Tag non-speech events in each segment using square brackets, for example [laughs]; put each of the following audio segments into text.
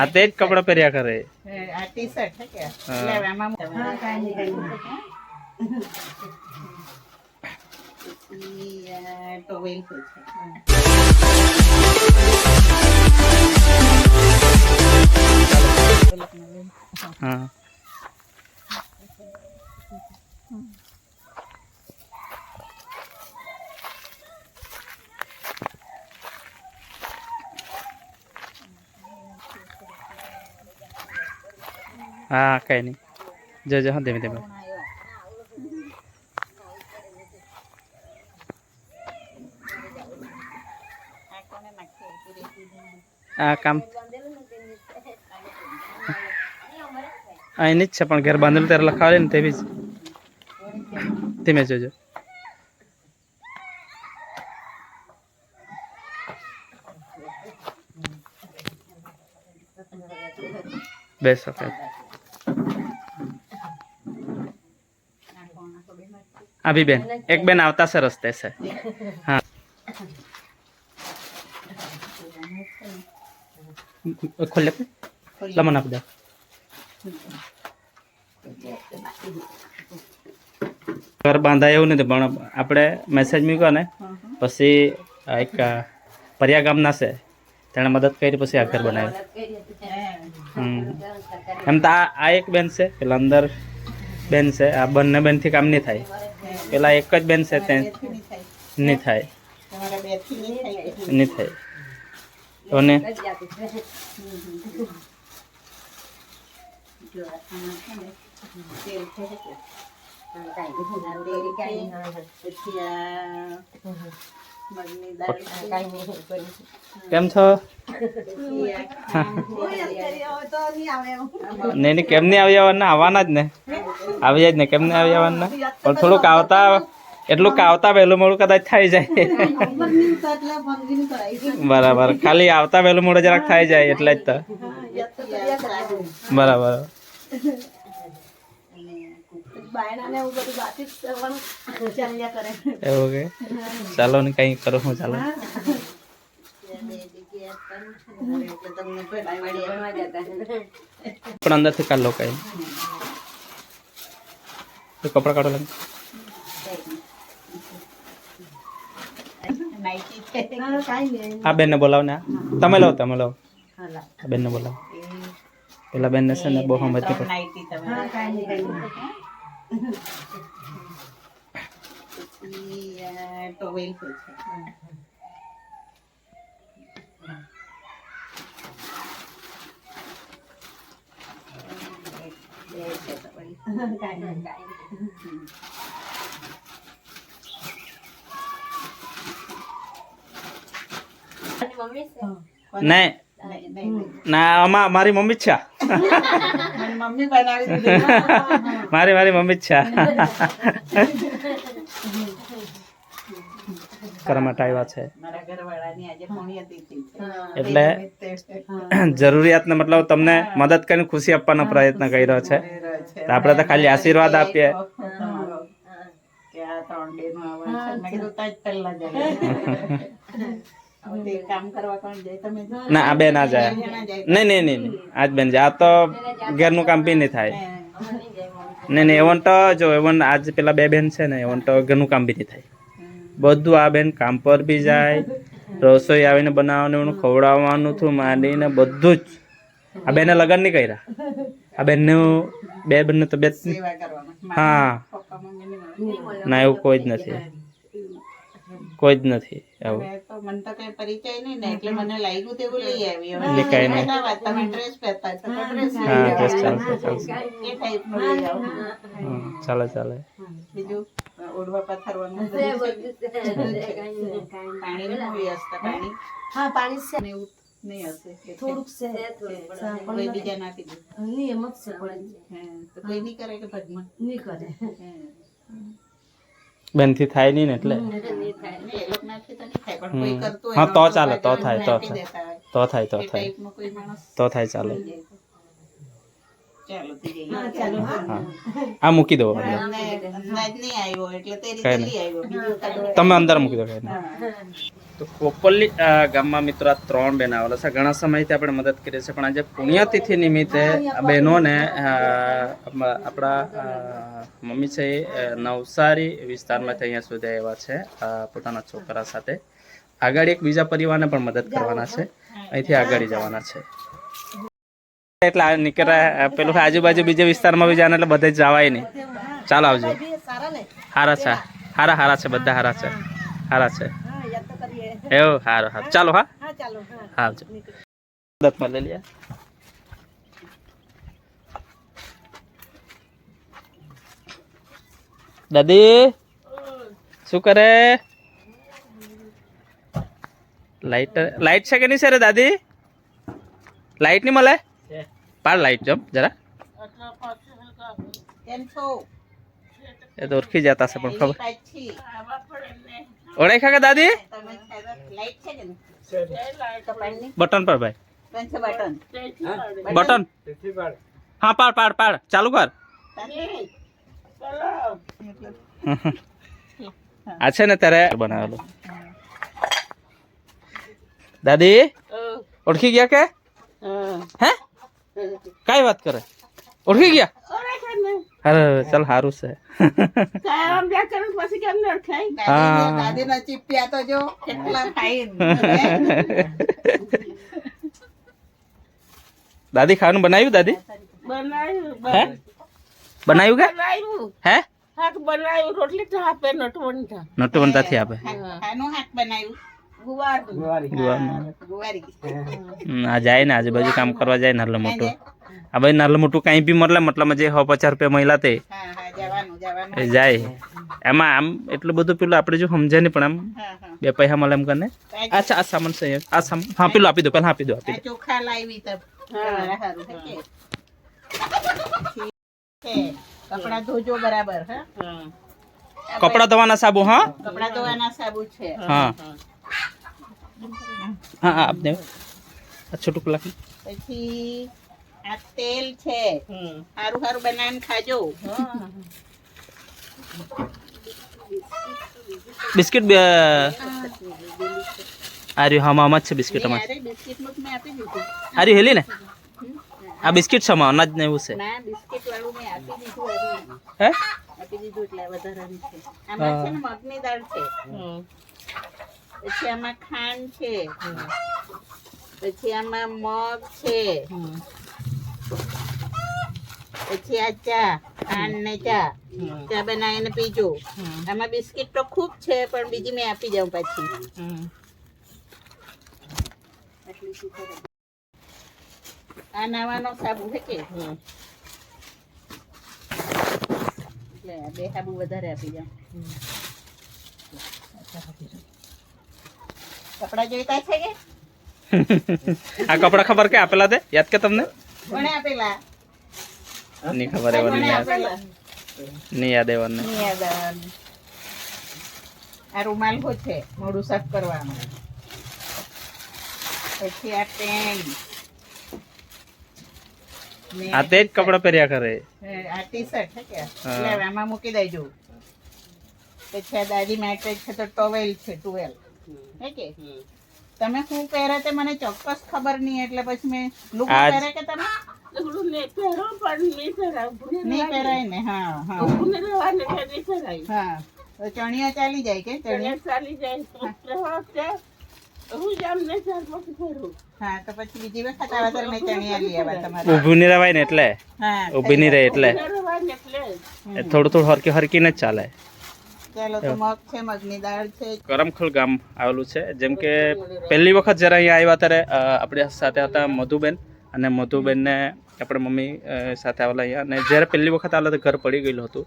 આ તે જ કપડા પહેર્યા કરે. આ ટી શર્ટ કે. એટલે હા, કાંઈ નહીં, કાંઈ પછી આ ટોવેલ છે. હા. હા, કઈ નહીં. જોજો હા, ધીમે ધીમે. આ કામ. અહીંની જ છે, પણ ઘેર બાંધેલું ત્યારે લખાવે ને તેવી જ. ધીમે જોજો. બેસો કઈ અભી બેન. એક બેન આવતા છે રસ્તે છે હા. ખોલે. લમન આપી દો. ઘર બાંધાય એવું નથી પણ આપણે મેસેજ મૂક્યો ને પછી આ એક પરિયા ગામના છે. તેણે મદદ કરી પછી આ ઘર બનાવ્યું. એમ તો આ આ એક બેન છે પેલા અંદર બેન છે. આ બંને બેનથી કામ નહીં થાય. પેલા એક જ બેન છે તે બેથી નહીં નહીં થાય થાય તમારા બેથી નહીં થાય કે નહીં થાય અને જો આમાં છે ને તેલ છે કે પછી આ મગની દાળ છે. કેમ છો પછી આ ખાંડ છે. નહીં નહીં કેમ નહીં આવી જવાના આવવાના જ ને આવી જાય ને. કેમ ને આવી આવવાના પણ થોડુંક આવતા એટલું કાવતા વહેલું મોડું કદાચ થઈ જાય. બરાબર. ખાલી આવતા વહેલું મોડું જરાક થઈ જાય એટલે જ તો. બરાબર. એવું કે? ચાલો ને કંઈ કરું, હું ચાલો. પણ અંદરથી કાઢ લો કઈ. તો કપડાં કાઢો લાગે પડી નાઈટી છે આ બેનને બોલાવો ને આ. તમે લો તમે લો આ બેનને બોલાવો પેલા બેનને છે ને બહુ સમજ તો નાઈટી તમારે પછી આ ટોવેલ છે બે છે તો વળી. નહીં નહીં, નહીં, નહીં. ના મારી મમ્મી છે. મારી મારી મમ્મી જ છે. [laughs] કરવા માટે આવ્યા છે. એટલે જરૂરિયાતને મતલબ તમને મદદ કરીને ખુશી આપવાનો પ્રયત્ન કર્યો છે. આપણે તો ખાલી આશીર્વાદ આપીએ. આ. [laughs] ના આ બેન આ જાય. નહીં નહીં નહીં નહીં. આજ બેન જાય. આ તો ઘેરનું કામ બી નહીં થાય. નહીં નહીં એવન તો જો એવન આજ પેલા બે બેન છે ને એવન તો ઘરનું કામ બી નહીં થાય. બધું આ બેન કામ પર બી જાય. રસોઈ આવીને બનાવવાનું ખવડાવવાનું થું માંડીને બધું જ. આ બેને લગ્ન નહીં કર્યા. આ બેનનું બે બેનની તબિયત હા. પપ્પા મમ્મીની મળે. ના એવું કોઈ જ નથી. કોઈ જ નથી એવું. હવે મને તો કઈ પરિચય નહીં ને એટલે મને લાગ્યું તેવું લઈ આવી એટલે કાંઈ નહીં. તમે ડ્રેસ પહેરતા છો ડ્રેસ હા આવો. બસ ચાલશે ચાલશે. આવો ચાલે ચાલે. બીજું? ઓઢવા પથારવાનું પાણી છે. પાણીની પાણી? હા પાણી છે. ને એવું નહીં હશે થોડુંક છે. કોઈ બીજાને આપી દે. નહીં એમ જ છે તો કોઈ નહીં કરે કે ભગવાન નહીં કરે. બેનથી થાય નહીં ને એટલે? હા, તો ચાલે, તો થાય, તો થાય. તો થાય તો થાય. ચાલે થઈ જાય તો. ચાલો તો જઈએ. હા ચાલો હા હા આ મૂકી દો તમે અંદર મૂકી દો કઈ નહીં. તો કોપલ્લી ગામમાં મિત્રો આ ત્રણ બેન આવેલા છે. ઘણા સમયથી આપણે મદદ કરીએ છીએ પણ આજે પુણ્યતિથિ નિમિત્તે આ બહેનોને આપણા મમ્મી છે એ નવસારી વિસ્તારમાંથી અહીંયા સુધી આવ્યા છે પોતાના છોકરા સાથે. આગળ એક બીજા પરિવારને પણ મદદ કરવાના છે. અહીંથી આગળ જવાના છે. એટલે નીકળ્યા પેલું આજુબાજુ બીજા વિસ્તારમાં બી જાણે એટલે બધે જવાય નહીં. ચાલો આવજો. હારા છે. હારા હારા છે, બધા હારા છે. હારા છે. એવું, હારો, હારું. ચાલો, હા? આવજો. દત્તમાં લઈ લે. દાદી, શું કરે? લાઈટ લાઈટ છે કે નહીં છે રે દાદી? લાઈટ નહીં મળે? પાડ લાઈટ જમ, જરા. એ તો ઓળખી જતા હશે પણ ખબર. ઓળખા કે દાદી? બટન પર ભાઈ. બટન. હા, પાડ પાડ પાડ. ચાલુ કર. આ છે ને ત્યારે બનાવેલું. દાદી? ઓળખી ગયા કે? હે? કઈ વાત કરે ઓળખી ગયા અરે ચાલ સારું છે હા. દાદી ના ચીપિયા તો જો કેટલા ફાઈન દાદી ખાવાનું બનાવ્યું દાદી હે બનાવ્યું કે હે નટુ બનતાથી આપે આનું હાથ બનાવ્યું ગુવારનું. ગુવારી હમ, આ જાય ને આજુબાજુ કામ કરવા જાય નાનું મોટું. આ ભાઈ નાનું મોટું કાંઈ બી મતલબ મતલબ જે સો પચાસ રૂપિયા મહિલા તે. હા હા જવાનું જવાનું. એ જાય. એમાં આમ એટલું બધું પેલું આપણે જો સમજે નહીં પણ આમ હા હા. બે પૈસા મળે એમ કરીને. અચ્છા આ સામાન સહી આ સામાન હા પેલું આપી દો પહેલા આપી દો આપી દો. કપડાં ધોજો બરાબર હા? કપડા ધોવાના સાબુ હા? કપડા ધોવાના સાબુ છે. હા. હા હા આપને આ છોટું કલાક પછી આ તેલ છે. સારું સારું બનાવીને ખાજો. બિસ્કિટ બે આ રહ્યું હા આમાં જ છે બિસ્કિટ અમારે. અરે બિસ્કિટનું મેં આપી દીધું. આ રહ્યું હેલી ને? આ બિસ્કિટ છે આમાં અનાજ ને એવું છે. ના બિસ્કિટ વાળું મેં આપી દીધું હજી. હે? આપી દીધું એટલે આ વધારાનું છે. આમાં છે ને મગની દાળ છે. પછી આમાં ખાંડ છે. પછી આમાં મગ છે. પછી આ ચા, ખાંડ ને ચા. ચા બનાવીને પીજો. આમાં બિસ્કિટ તો ખૂબ છે, પણ બીજી મેં આપી જાઉં પછી? આ નાવાનો સાબુ છે કે? બે સાબુ વધારે આપી જાઉં. કપડા જોઈતા છે કે? [laughs] આ કપડા ખબર કે આપેલા તે યાદ કે તમને? કોણે આપેલા? નહીં ખબર એવા નહીં યાદ. નહીં યાદ એવા નહીં યાદ આ રૂમાલ હો છે મોઢું સાફ કરવાનું. પછી આ પેન. આ તે જ કપડા પહેર્યા કરે. આ ટી શર્ટ છે કે આમાં મૂકી દેજો. પછી આ દાદી માટે છે તો ટોવેલ છે ટુવેલ. હે કે? તમે શું પહેરે તે મને ચોક્કસ ખબર નહીં એટલે પછી મેં લુક આજ- પહેરે કે તમે? નહીં પહેરાય ને હા હા. હા. તો ચણિયા ચાલી જાય કે ચણિયા? હા. તો પછી બીજી વખત આવે ત્યારે મેં ચણિયા લઈ આવ્યા તમારે. ઊભું નહીં રહેવાય ને એટલે? હા. ઊભી નહીં રહે એટલે. એ થોડું થોડું હરકી હરકીને જ ચાલે. કરમખલ ગામ આવેલું છે. જેમ કે પહેલી વખત જ્યારે અહીંયા આવ્યા ત્યારે આપણી સાથે હતા મધુબેન અને મધુબેનને આપણે મમ્મી સાથે આવેલા અહીંયા. અને જ્યારે પહેલી વખત આવેલા તો ઘર પડી ગયેલું હતું.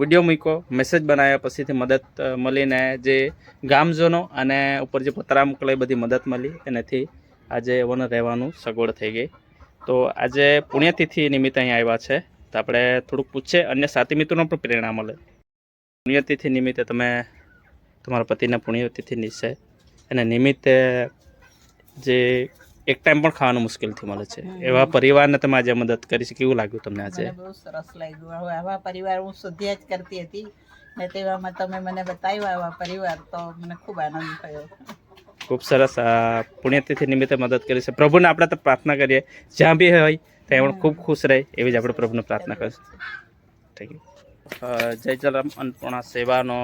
વીડિયો મૂક્યો મેસેજ બનાવ્યા પછીથી મદદ મળીને જે ગામજનો અને ઉપર જે પતરા મોકલાય બધી મદદ મળી. એનાથી આજે એઓને રહેવાનું સગવડ થઈ ગઈ. તો આજે પુણ્યતિથિ નિમિત્તે અહીંયા આવ્યા છે. તો આપણે થોડુંક પૂછીએ અન્ય સાથી મિત્રોનો પણ પ્રેરણા મળે. પુણ્યતિથિ નિમિત્તે તમે તમારા પતિના પુણ્યતિથિ નિશ્ચય અને નિમિત્તે જે એક ટાઈમ પણ ખાવાનું મુશ્કેલથી મળે છે. એવા પરિવારને તમે આજે મદદ કરી છે. કેવું લાગ્યું તમને આજે? બહુ સરસ લાગ્યું. આવા પરિવાર હું શોધ્યા જ કરતી હતી. ને તેવામાં તમે મને બતાવ્યા આવા પરિવાર તો મને ખૂબ આનંદ થયો. ખૂબ સરસ. પુણ્યતિથિ નિમિત્તે મદદ કરી છે. પ્રભુને આપણે તો પ્રાર્થના કરીએ. જ્યાં બી હોય ત્યાં પણ ખૂબ ખુશ રહે એવી જ આપણે પ્રભુને પ્રાર્થના કરીશું થેન્ક યુ જય જલારામ અન્નપૂર્ણા સેવાનો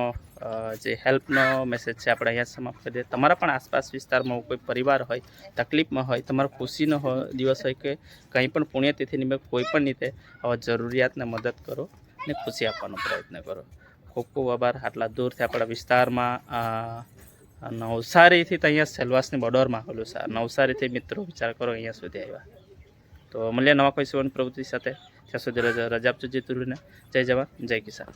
જે હેલ્પનો મેસેજ છે, આપણે અહીંયા સમાપ્ત કરીએ તમારા પણ આસપાસ વિસ્તારમાં કોઈ પરિવાર હોય, તકલીફમાં હોય, તમારો ખુશીનો દિવસ હોય કે કંઈ પણ પુણ્યતિથિ નિમિત્ત કોઈ પણ રીતે જરૂરિયાતને મદદ કરો ને ખુશી આપવાનો પ્રયત્ન કરો. ખૂબ ખૂબ આભાર. આટલા દૂરથી આપણા વિસ્તારમાં નવસારીથી તો અહીંયા સેલવાસની બોર્ડરમાં આવેલું છે. નવસારીથી મિત્રો વિચાર કરો, અહીંયા સુધી આવ્યા. તો મળીએ નવા કોઈ સુવર્ણ પ્રવૃત્તિ સાથે. ત્યાં સુધી રજા આપજો તુરુને જય જવાન, જય કિસાન.